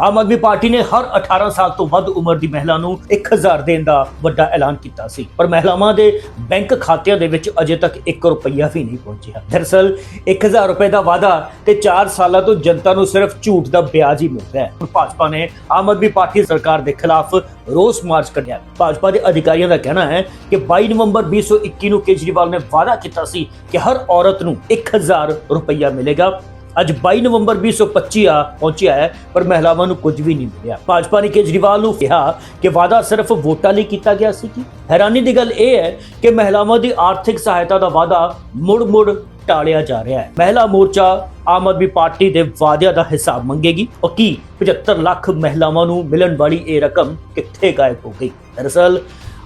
Aam Aadmi party ਨੇ ਹਰ 18 ਸਾਲ ਤੋਂ ਵੱਧ ਉਮਰ ਦੀ ਮਹਿਲਾ ਨੂੰ 1000 ਦੇਣ ਦਾ ਵੱਡਾ ਐਲਾਨ ਕੀਤਾ ਸੀ। ਪਰ ਮਹਿਲਾਵਾਂ ਦੇ ਬੈਂਕ ਖਾਤਿਆਂ ਦੇ ਵਿੱਚ ਅਜੇ ਤੱਕ 1 ਰੁਪਈਆ ਵੀ ਨਹੀਂ ਪਹੁੰਚਿਆ। ਦਰਅਸਲ 1000 ਰੁਪਏ ਦਾ ਵਾਅਦਾ ਤੇ 4 ਸਾਲਾਂ ਤੋਂ ਜਨਤਾ ਨੂੰ ਸਿਰਫ ਝੂਠ ਦਾ ਵਿਆਜ ਹੀ ਮਿਲ ਰਿਹਾ ਹੈ। ਭਾਜਪਾ ਨੇ ਆਮ ਆਦਮੀ ਪਾਰਟੀ ਸਰਕਾਰ ਦੇ ਖਿਲਾਫ ਰੋਸ ਮਾਰਚ ਕੱਢਿਆ ਭਾਜਪਾ ਦੇ ਅਧਿਕਾਰੀਆਂ ਦਾ ਕਹਿਣਾ ਹੈ ਕਿ 22 ਨਵੰਬਰ 2021 ਨੂੰ ਕੇਜਰੀਵਾਲ ਨੇ ਵਾਅਦਾ ਕੀਤਾ ਸੀ ਕਿ ਹਰ ਔਰਤ ਨੂੰ 1000 ਰੁਪਈਆ ਮਿਲੇਗਾ। ਅੱਜ 22 ਨਵੰਬਰ 2025 ਆ ਪਹੁੰਚਿਆ ਹੈ, ਪਰ ਮਹਿਲਾਵਾਂ ਨੂੰ ਕੁਝ ਵੀ ਨਹੀਂ ਮਿਲਿਆ। ਭਾਜਪਾ ਨੇ ਕੇਜਰੀਵਾਲ ਨੂੰ ਕਿਹਾ ਕਿ ਵਾਅਦਾ ਸਿਰਫ ਵੋਟਾਂ ਲਈ ਕੀਤਾ ਗਿਆ ਸੀ ਕਿ ਹੈਰਾਨੀ ਦੀ ਗੱਲ ਇਹ ਹੈ ਕਿ ਮਹਿਲਾਵਾਂ ਦੀ ਆਰਥਿਕ ਸਹਾਇਤਾ ਦਾ ਵਾਅਦਾ ਮੁੜ-ਮੁੜ ਟਾਲਿਆ ਜਾ ਰਿਹਾ ਹੈ। ਮਹਿਲਾ ਮੋਰਚਾ ਆਮ ਆਦਮੀ ਪਾਰਟੀ ਦੇ ਵਾਅਦਿਆਂ ਦਾ ਹਿਸਾਬ ਮੰਗੇਗੀ ਉਹ ਕੀ? 75 ਲੱਖ ਮਹਿਲਾਵਾਂ ਨੂੰ ਮਿਲਣ ਵਾਲੀ ਇਹ ਰਕਮ ਕਿੱਥੇ ਗਾਇਬ ਹੋ ਗਈ? ਦਰਅਸਲ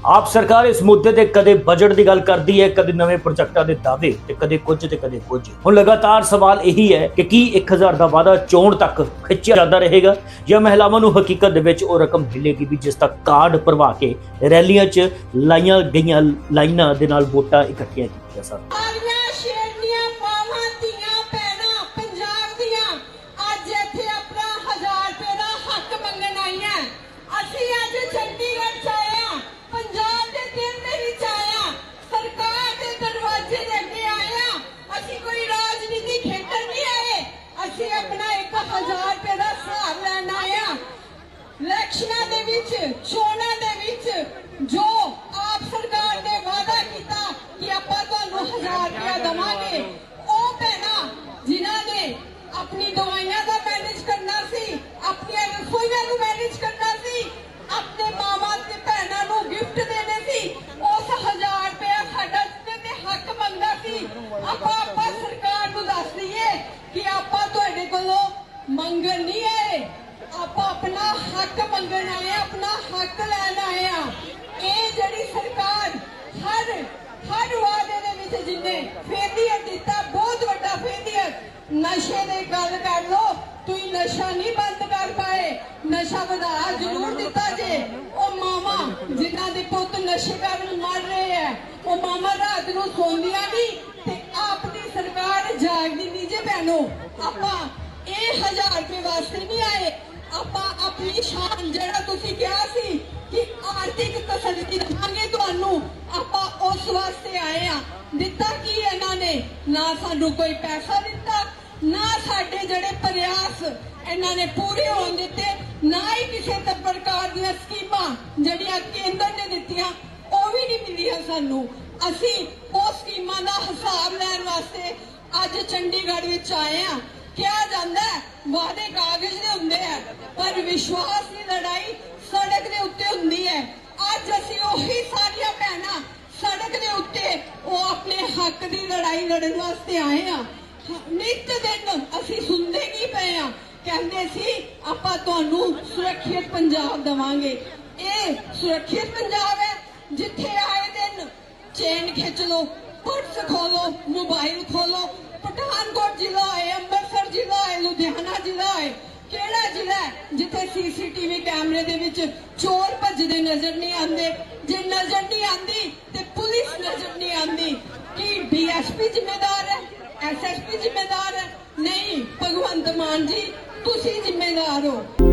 ਆਪ ਸਰਕਾਰ ਇਸ ਮੁੱਦੇ ਤੇ ਕਦੇ ਬਜਟ ਦੀ ਗੱਲ ਕਰਦੀ ਹੈ, ਕਦੇ ਨਵੇਂ ਪ੍ਰੋਜੈਕਟਾਂ ਦੇ ਦਾਅਵੇ ਤੇ ਕਦੇ ਕੁਝ ਤੇ ਕਦੇ ਕੁਝ। ਹੁਣ ਲਗਾਤਾਰ ਸਵਾਲ ਇਹੀ ਹੈ ਕਿ ਕੀ 1000 ਦਾ ਵਾਅਦਾ ਚੋਣ ਤੱਕ ਖਿੱਚਿਆ ਜਾਂਦਾ ਰਹੇਗਾ ਜਾਂ ਮਹਿਲਾਵਾਂ ਨੂੰ ਹਕੀਕਤ ਦੇ ਵਿੱਚ ਉਹ ਰਕਮ ਮਿਲੇਗੀ ਵੀ ਜਿਸ ਦਾ ਕਾਰਡ ਭਰਵਾ ਕੇ ਰੈਲੀਆਂ 'ਚ ਲਾਈਆਂ ਗਈਆਂ ਲਾਈਨਾਂ ਦੇ ਨਾਲ ਵੋਟਾਂ ਇਕੱਠੀਆਂ ਕੀਤੀਆਂ ਸਨ। ਵਿੱਚ ਚੋਣਾਂ ਦੇ ਵਿੱਚ, ਜੋ ਆਪ ਸਰਕਾਰ ਨੇ ਵਾਅਦਾ ਕੀਤਾ ਕਿ ਆਪਾਂ ਤੁਹਾਨੂੰ 1000 ਰੁਪਇਆ ਦਵਾਂਗੇ, ਉਹ ਭੈਣਾਂ, ਜਿਨ੍ਹਾਂ ਨੇ ਆਪਣੀ ਦਵਾਈਆਂ ਦਾ ਮੈਨੇਜ ਕਰਨਾ ਸੀ ਆਪਣੀਆਂ ਰਸੋਈਆਂ ਨੂੰ ਮੈਨੇਜ ਕਰਨਾ ਸੀ ਆਪਣੇ ਮਾਵਾਂ ਤੇ ਭੈਣਾਂ ਨੂੰ ਗਿਫਟ ਦੇਣੇ ਸੀ ਉਸ 1000 ਰੁਪਇਆ ਸਾਡਾ ਤੇ ਤੇ ਹੱਕ ਮੰਗਦਾ ਸੀ ਆਪਾਂ ਆਪਾਂ ਸਰਕਾਰ ਨੂੰ ਦੱਸ ਦਈਏ ਕਿ ਆਪਾਂ ਤੁਹਾਡੇ ਕੋਲੋਂ ਮੰਗਣ ਨਹੀਂ ਆਏ ਆਪਾਂ ਆਪਣਾ ਹੱਕ ਮੰਗਣ ਆਏ ਆ, ਆਪਣਾ ਹੱਕ ਲੈਣ ਆਏ ਆ। ਇਹ ਜਿਹੜੀ ਸਰਕਾਰ ਹਰ ਹਰ ਵਾਅਦੇ ਦੇ ਵਿੱਚ ਜਿੰਨੇ ਫੇਲੀਅਰ ਦਿੱਤਾ ਬਹੁਤ ਵੱਡਾ ਫੇਲੀਅਰ ਨਸ਼ੇ ਦੇ ਗੱਲ ਕਰ ਲੋ ਤੁਸੀਂ ਨਸ਼ਾ ਨਹੀਂ ਬੰਦ ਕਰ ਪਾਏ। ਨਸ਼ਾ ਵਧਾ ਜ਼ਰੂਰ ਦਿੱਤਾ ਜੇ। ਉਹ ਮਾਮਾ ਜਿਨ੍ਹਾਂ ਦੇ ਪੁੱਤ ਨਸ਼ੇ ਕਾਰਨ ਮਰ ਰਹੇ ਆ, ਉਹ ਮਾਮਾ ਰਾਤ ਨੂੰ ਸੌਂਦੀਆਂ ਨਹੀਂ ਤੇ ਆਪਣੀ ਸਰਕਾਰ ਜਾਗਦੀ ਨਹੀਂ ਜੇ ਭੈਣੋ। ਆਪਾਂ ਇਹ ਹਜ਼ਾਰ ਰੁਪਏ ਵਾਸਤੇ ਨਹੀਂ ਵਾਸਤੇ ਆਏ ਆ। ਦਿੱਤਾ ਕੀ ਇਹਨਾਂ ਨੇ? ਨਾ ਸਾਨੂੰ ਕੋਈ ਪੈਸਾ ਦਿੱਤਾ, ਨਾ ਸਾਡੇ ਜਿਹੜੇ ਪ੍ਰਯਾਸ ਇਹਨਾਂ ਨੇ ਪੂਰੇ ਹੋਣ ਦਿੱਤੇ, ਨਾ ਹੀ ਕਿਸੇ ਪ੍ਰਕਾਰ ਦੀਆਂ ਸਕੀਮਾਂ ਜਿਹੜੀਆਂ ਕੇਂਦਰ ਨੇ ਦਿੱਤੀਆਂ, ਉਹ ਵੀ ਨਹੀਂ ਮਿਲੀਆਂ ਸਾਨੂੰ। ਅਸੀਂ ਉਹ ਸਕੀਮਾਂ ਦਾ ਹਿਸਾਬ ਲੈਣ ਵਾਸਤੇ ਅੱਜ ਚੰਡੀਗੜ੍ਹ ਵਿੱਚ ਆਏ ਆ। ਕਿਹਾ ਜਾਂਦਾ ਹੈ, ਵਾਅਦੇ ਕਾਗਜ਼ ਦੇ ਹੁੰਦੇ ਆ, ਪਰ ਵਿਸ਼ਵਾਸ ਦੀ ਲੜਾਈ ਲੜਨ ਵਾਸਤੇ ਆਏ ਆ। ਨਿੱਤ ਦਿਨ ਅਸੀਂ ਸੁਣਦੇ ਕੀ ਪਏ ਆ? ਕਹਿੰਦੇ ਸੀ, ਆਪਾਂ ਤੁਹਾਨੂੰ ਸੁਰੱਖਿਅਤ ਪੰਜਾਬ ਦਵਾਂਗੇ। ਇਹ ਸੁਰੱਖਿਅਤ ਪੰਜਾਬ ਹੈ। ਜਿੱਥੇ ਆਏ ਦਿਨ ਚੇਨ ਖਿੱਚ ਲੋ ਪਰਸ ਖੋਲੋ, ਮੋਬਾਈਲ ਖੋਲੋ। ਪਠਾਨਕੋਟ ਜ਼ਿਲ੍ਹਾ ਹੈ, ਅੰਮ੍ਰਿਤਸਰ ਜ਼ਿਲ੍ਹਾ ਹੈ, ਲੁਧਿਆਣਾ ਜ਼ਿਲ੍ਹਾ ਹੈ। ਕਿਹੜਾ ਜ਼ਿਲ੍ਹਾ ਜਿੱਥੇ ਸੀਸੀਟੀਵੀ ਕੈਮਰੇ ਦੇ ਵਿੱਚ ਚੋਰ ਭੱਜਦੇ ਨਜ਼ਰ ਨਹੀਂ ਆਉਂਦੇ। ਜੇ ਨਜ਼ਰ ਨਹੀਂ ਆਉਂਦੇ ਤੇ ਪੁਲਿਸ ਨਜ਼ਰ ਨਹੀਂ ਆਉਂਦੀ ਕੀ ਡੀਐਸਪੀ ਜ਼ਿੰਮੇਦਾਰ ਹੈ ਐਸਐਸਪੀ ਜ਼ਿੰਮੇਦਾਰ ਹੈ ਨਹੀਂ ਭਗਵੰਤ ਮਾਨ ਜੀ ਤੁਸੀਂ ਜ਼ਿੰਮੇਦਾਰ ਹੋ।